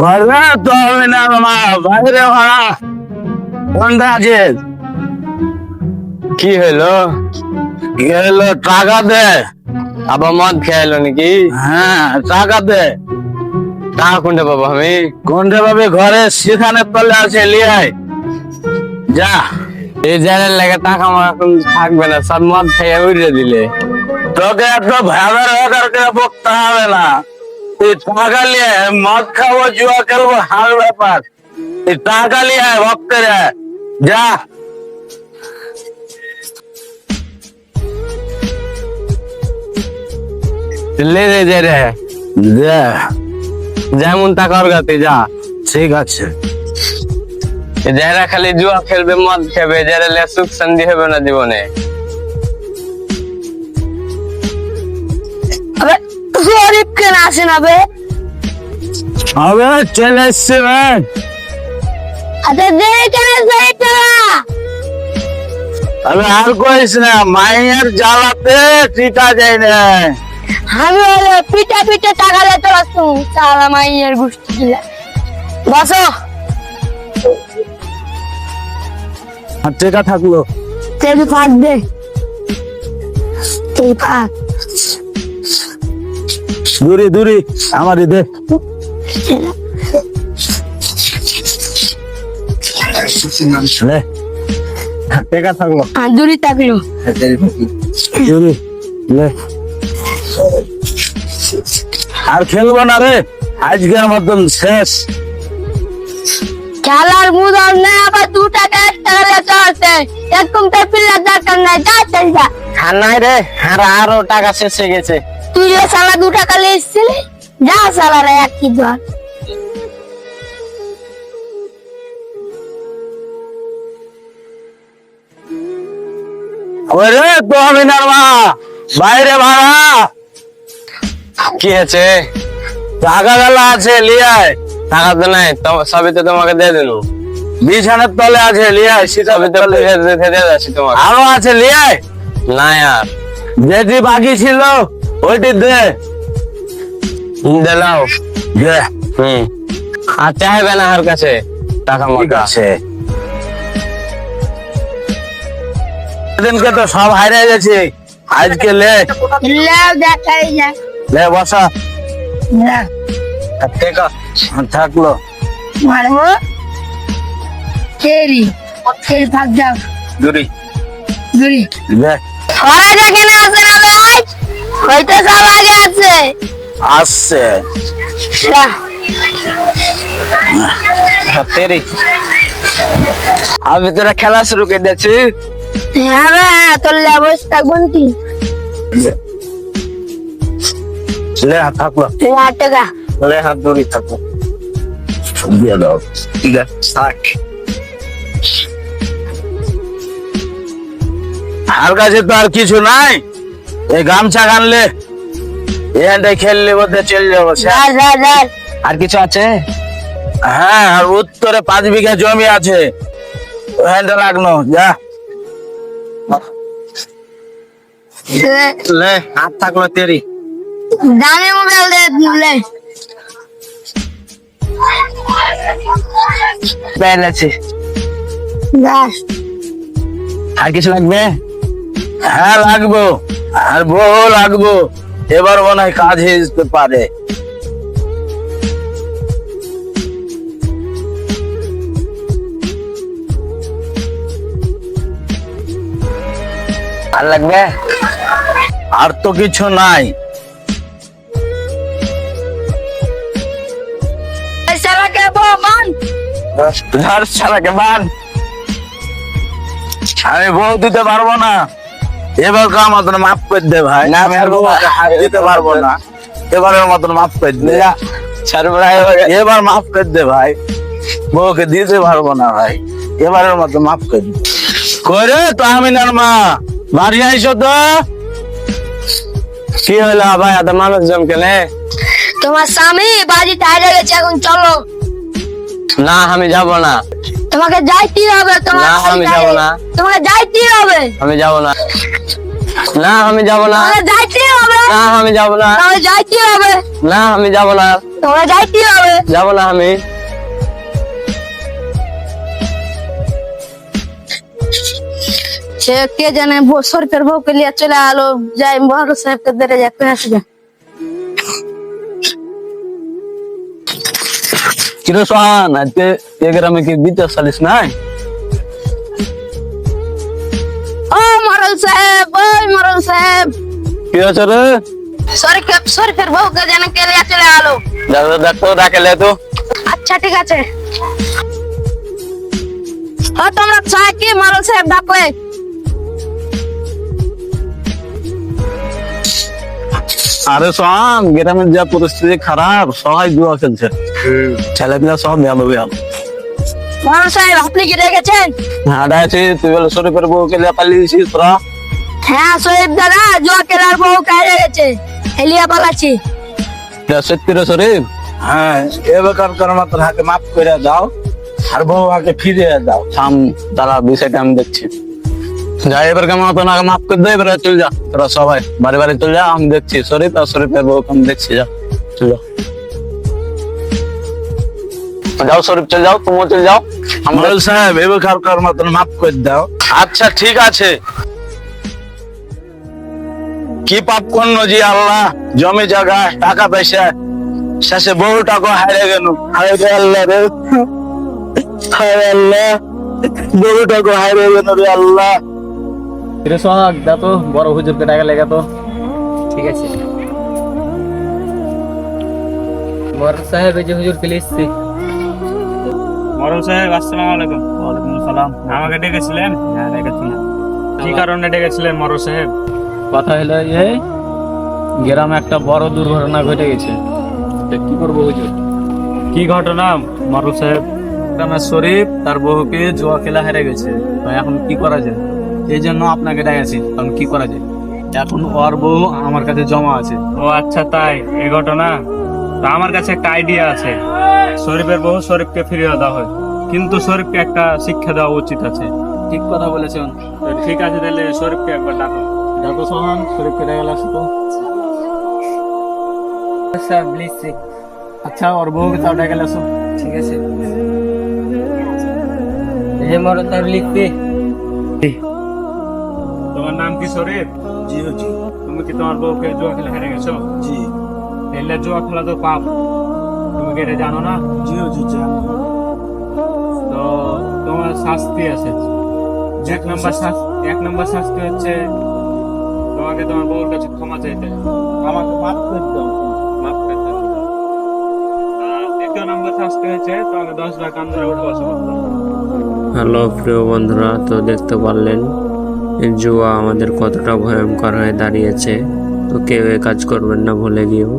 ঘরে তো হবে না মামা বাইরে ভাড়া কোনটা আছে? কি গেল টাকা দে। আবার মদ খেয়ালো নাকি? হ্যাঁ টাকা দে। টাকা কোনটা পাবো আমি? কোনটা ভাবে ঘরে? সেখানে তলে আছে লিয়াই যা। এই জায়গার লেগে টাকা আমার এখন থাকবে না সব মদ খেয়ে উড়িয়ে দিলে। তোকে একটা ভেড়ার অর্ডার বকতে হবে না। টাকা নিয়ে মদ খাব জুয়া খেলব হাল ব্যাপার তুই টাকা নিয়ে আয় ভক্তের যা লে রে যে রে দে যেমন টাকা ওর গাতে যা ঠিক আছে যারা খালি জুয়া খেলবে মদ খেবে যারা লে সুখ শান্তি হবে না জীবনে আবে গরিব কেন আসে না বে? হবে চলে এসছে ভাই আচ্ছা কেন আমি আর কইস না মায়ের জ্বালাতে যায় না। আমি হলে পিঠা পিঠা টাকা শুন সালা মাইয়ের গুষ্টি দিলা বসো। আর টিকা থাকল। তেল ফাঁক দে। তেল ফাঁক। দূরে দূরে আমার দে। থাকল। আর দূরে থাকল। দূরে আর খেলব না রে। আজকের মতন শেষ। খেলার মুদর না আবার দু টাকা এক টাকা লেতে আছে। এরকম তো দরকার নাই। যা চল যা। রে আর আরও টাকা শেষ হয়ে গেছে। তুই যে সালা দু টাকা এসেছিলি? যা সালা রে এক কি দর ওরে তো আমি নারমা বাইরে ভাড়া। কি আছে টাকা গেলা আছে লিয়ায় টাকা তো নাই তো- সবই তো তোমাকে দিয়ে দিল। বিছানার তলে আছে লিয়ায় সবই তো দিয়ে তোমাকে। আরও আছে লিয়ায় না আর। যেটি বাকি ছিল ওইটি দে। দিলাও দে। হুম। আর চাইবে না আর কাছে। টাকা মোটা। আছে। সেদিনকে তো সব হারিয়ে গেছে। আজকে লে। লেও দেখাই যা লে বসা। থাকল। মারবো? কেরি? কেরি ভাগ যাও। দূরি। দূরে। লে সবাই আছে না হয়তো সব আগে আছে আসছে তেরি আমি তোরা খেলা শুরু করে দিয়েছি। হ্যাঁ রে, তোর লেবস থাকব নাকি লে থাকল হাজার টাকা লে হাত দূরি থাকো। দিয়ে দাও। ঠিক আছে থাক। আর কাছে তো আর কিছু নাই এই গামছা গানলে এখানটায় খেললে বোধহয় চলে যাব আর কিছু আছে? হ্যাঁ আর উত্তরে পাঁচ বিঘা জমি আছে। ওখানটা লাগনো যা। লে- হাত থাকল তেরি। দামি মোবাইল দে লে। পেয়ে আছে যা আর কিছু লাগবে? হ্যাঁ লাগবো। আর বহু লাগবো। এবার মনে হয় কাজ হয়ে যেতে পারে। আর লাগবে? আর তো কিছু নাই। আমি বউ দিতে পারব না। এবার কার মতন মাফ করে দে ভাই। না, আমি দিতে পারব না। এবারের মতন মাফ করে দে। এবার। মাফ করে দে ভাই। বউকে দিতে পারব না ভাই। এবারের মতো মাফ করে দে। করে তো আমি নার মা। বাড়ি আইসো তো। কি হলো ভাই এত মানুষজন কেনে? তোমার স্বামী বাড়ি টাইরে গেছে এখন চলো। না আমি যাব না। তোমাকে যাইতে হবে তোমার না, আমি যাব না। তোমাকে যাইতে হবে। আমি যাব না। না আমি যাব না। তোমরা যাইতে হবে। না আমি যাব না। তোমরা যাইতে হবে। না আমি যাব না। তোমরা যাইতে হবে। যাব না আমি। সে কে জানে বো- সরকার বউকে লিয়ে চলে আলো। যাই বড় সাহেবকে ধরে যাতে আসে কিরে সোহান আজকে এ গ্রামে কি বিদ্যা চালিস নাই? ও মরল সাহেব ওই মরল সাহেব। কি আছে রে? সরকার সরকার বউকে জানে কে লিয়ে চলে আলো। দেখো দেখো ডাকে লে তো। আচ্ছা ঠিক আছে। ও তোমরা চাই কি মরল সাহেব ডাকলে আরে সোহান গ্রামের যা পরিস্থিতি খারাপ সবাই জুয়া খেলছে। সব ভালো ভালো সাহেব আপনি কি রেখেছেন হ্যাঁ ডাইছি তুই বলে শরীফের বউকে লিয়ে পালিয়েছিস তোরা? হ্যাঁ সোহেব দাদা জুয়া খেলার বউ কাজে গেছে হেলিয়া পালাচ্ছি। সত্যি রে শরীফ? হ্যাঁ এবার কর মাত্র হাতে মাফ করে দাও আর বউ আগে ফিরিয়ে দাও। থাম বিষয়টা আমি দেখছি। যা এবার কেমন মাফ করে দে এবারে চল যা। তোরা সবাই বাড়ি বাড়ি চল যা আমি দেখছি। শরীফ আর শরীফের বউ আমি দেখছি যা। চল যা। যাও শরীফ চলে যাও তুমিও চলে যাও। আমরুল সাহেব এবার কার কার মতন মাফ করে দাও। আচ্ছা ঠিক আছে। কি পাপ করল জি আল্লাহ? জমি জায়গা টাকা পয়সা। শেষে বহু টাকা হারিয়ে গেল। হায় রে আল্লাহ রে। হায় আল্লাহ। বহু টাকা হারিয়ে গেল রে আল্লাহ। রে সোহাগ দা তো বড় হুজুরকে ডাকা লেগে তো। ঠিক আছে। বড় সাহেব এই যে হুজুর কে মরল সাহেব আসসালামু আলাইকুম। ওয়ালাইকুম আসসালাম। আমাকে ডেকেছিলেন? হ্যাঁ ডেকেছিলেন কি কারণে ডেকেছিলেন মরল সাহেব? কথা হলো এই গ্রামে একটা বড় দুর্ঘটনা ঘটে গেছে। কি করব হুজুর কি ঘটনা? মরল সাহেব গ্রামের শরীফ তার বহুকে জুয়া খেলা হেরে গেছে। তো এখন কি করা যায়? এই জন্য আপনাকে ডেকেছি এখন কি করা যায়? এখন ওর বউ আমার কাছে জমা আছে। ও আচ্ছা তাই? এই ঘটনা? তা আমার কাছে একটা আইডিয়া আছে। শরীফের বহু শরীফকে ফিরিয়ে দেওয়া হয়। কিন্তু শরীফকে একটা শিক্ষা দেওয়া উচিত আছে। ঠিক কথা বলেছেন। ঠিক আছে তাহলে শরীফকে একবার ডাকো। দেখো সোহান শরীফকে ডেকে আসো তো। আচ্ছা ওর বউকে তাও ডেকে আসো ঠিক আছে। মরণ তার লিখতে তোমার নাম কি শরীফ? জি জি। তুমি কি তোমার বউকে জুয়া খেলে হেরে গেছো? জি। এলে জুয়া খেলা তো পাপ। তুমি কি এটা জানো না? জিও জি তো তোমার শাস্তি আছে। এক নম্বর শাস্তি এক নম্বর শাস্তি হচ্ছে তোমাকে তোমার বউর কাছে ক্ষমা চাইতে হবে। আমাকে মাফ করে দাও। মাফ করতে হবে। আর দ্বিতীয় নম্বর শাস্তি হচ্ছে তোমাকে দশ লাখ আন্দোলন উঠে বসে হ্যালো প্রিয় বন্ধুরা তো দেখতে পারলেন এই জুয়া আমাদের কতটা ভয়ঙ্কর হয়ে দাঁড়িয়েছে। তো কেউ এ কাজ করবেন না ভুলে গিয়েও।